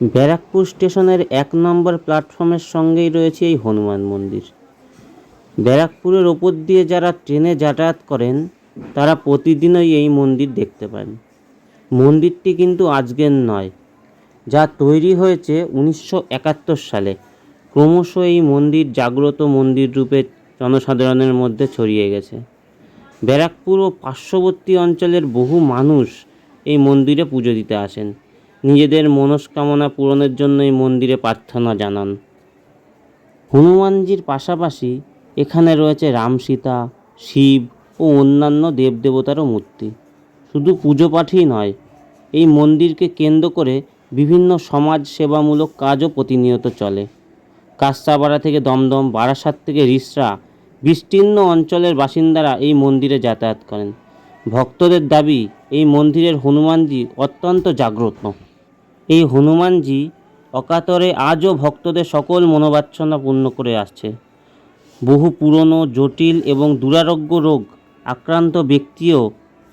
ব্যারাকপুর স্টেশনের এক নম্বর প্ল্যাটফর্মের সঙ্গেই রয়েছে এই হনুমান মন্দির। ব্যারাকপুরের ওপর দিয়ে যারা ট্রেনে যাতায়াত করেন, তারা প্রতিদিনই এই মন্দির দেখতে পান। মন্দিরটি কিন্তু আজকের নয়, যা তৈরি হয়েছে উনিশশো একাত্তর সালে। ক্রমশ এই মন্দির জাগ্রত মন্দির রূপে জনসাধারণের মধ্যে ছড়িয়ে গেছে। ব্যারাকপুর ও পার্শ্ববর্তী অঞ্চলের বহু মানুষ এই মন্দিরে পুজো দিতে আসেন। নিজেদের মনস্কামনা পূরণের জন্য এই মন্দিরে প্রার্থনা জানান। হনুমানজির পাশাপাশি এখানে রয়েছে রাম সীতা, শিব ও অন্যান্য দেবদেবতারও মূর্তি। শুধু পুজো পাঠই নয়, এই মন্দিরকে কেন্দ্র করে বিভিন্ন সমাজ সেবামূলক কাজও প্রতিনিয়ত চলে। কাস্তাপাড়া থেকে দমদম, বারাসাত থেকে রিসরা, বিস্তীর্ণ অঞ্চলের বাসিন্দারা এই মন্দিরে যাতায়াত করেন। ভক্তদের দাবি, এই মন্দিরের হনুমানজি অত্যন্ত জাগ্রত। এই হনুমানজি অকাতরে আজও ভক্তদের সকল মনোবাচ্ছনা পূর্ণ করে আসছে। বহু পুরনো, জটিল এবং দুরারোগ্য রোগ আক্রান্ত ব্যক্তিও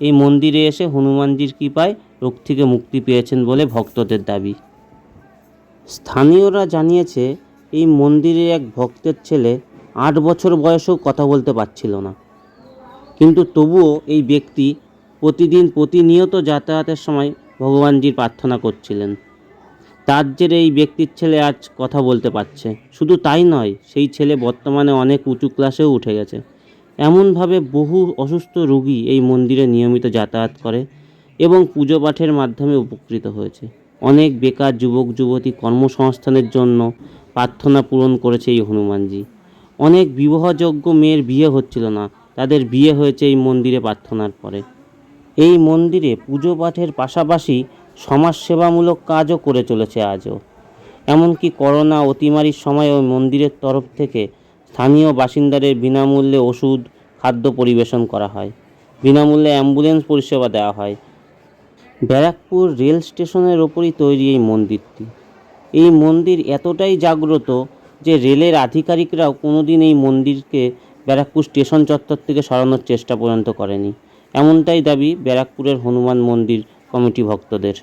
এই মন্দিরে এসে হনুমানজির কৃপায় রোগ থেকে মুক্তি পেয়েছেন বলে ভক্তদের দাবি। স্থানীয়রা জানিয়েছে, এই মন্দিরে এক ভক্তের ছেলে আট বছর বয়সেও কথা বলতে পারছিল না। কিন্তু তবুও এই ব্যক্তি প্রতিদিন প্রতিনিয়ত যাতায়াতের সময় ভগবানজির প্রার্থনা করছিলেন। তার জেরে এই ব্যক্তির ছেলে আজ কথা বলতে পারছে। শুধু তাই নয়, সেই ছেলে বর্তমানে অনেক উঁচু ক্লাসেও উঠে গেছে। এমনভাবে বহু অসুস্থ রোগী এই মন্দিরে নিয়মিত যাতায়াত করে এবং পুজো পাঠের মাধ্যমে উপকৃত হয়েছে। অনেক বেকার যুবক, যুবতী কর্মসংস্থানের জন্য প্রার্থনা পূরণ করেছে এই হনুমানজি। অনেক বিবাহযোগ্য মেয়ের বিয়ে হচ্ছিল না, তাদের বিয়ে হয়েছে এই মন্দিরে প্রার্থনার পরে। এই মন্দিরে পুজো পাঠের পাশাপাশি সমাজসেবামূলক কাজও করে চলেছে আজও। এমনকি করোনা অতিমারির সময় ওই মন্দিরের তরফ থেকে স্থানীয় বাসিন্দাদের বিনামূল্যে ওষুধ, খাদ্য পরিবেশন করা হয়। বিনামূল্যে অ্যাম্বুলেন্স পরিষেবা দেওয়া হয়। ব্যারাকপুর রেল স্টেশনের ওপরই তৈরি এই মন্দিরটি। এই মন্দির এতটাই জাগ্রত যে রেলের আধিকারিকরাও কোনোদিন এই মন্দিরকে ব্যারাকপুর স্টেশন চত্বর থেকে সরানোর চেষ্টা পর্যন্ত করেনি। এমনটাই দাবি ব্যারাকপুরের হনুমান মন্দির কমিটি ভক্তদের।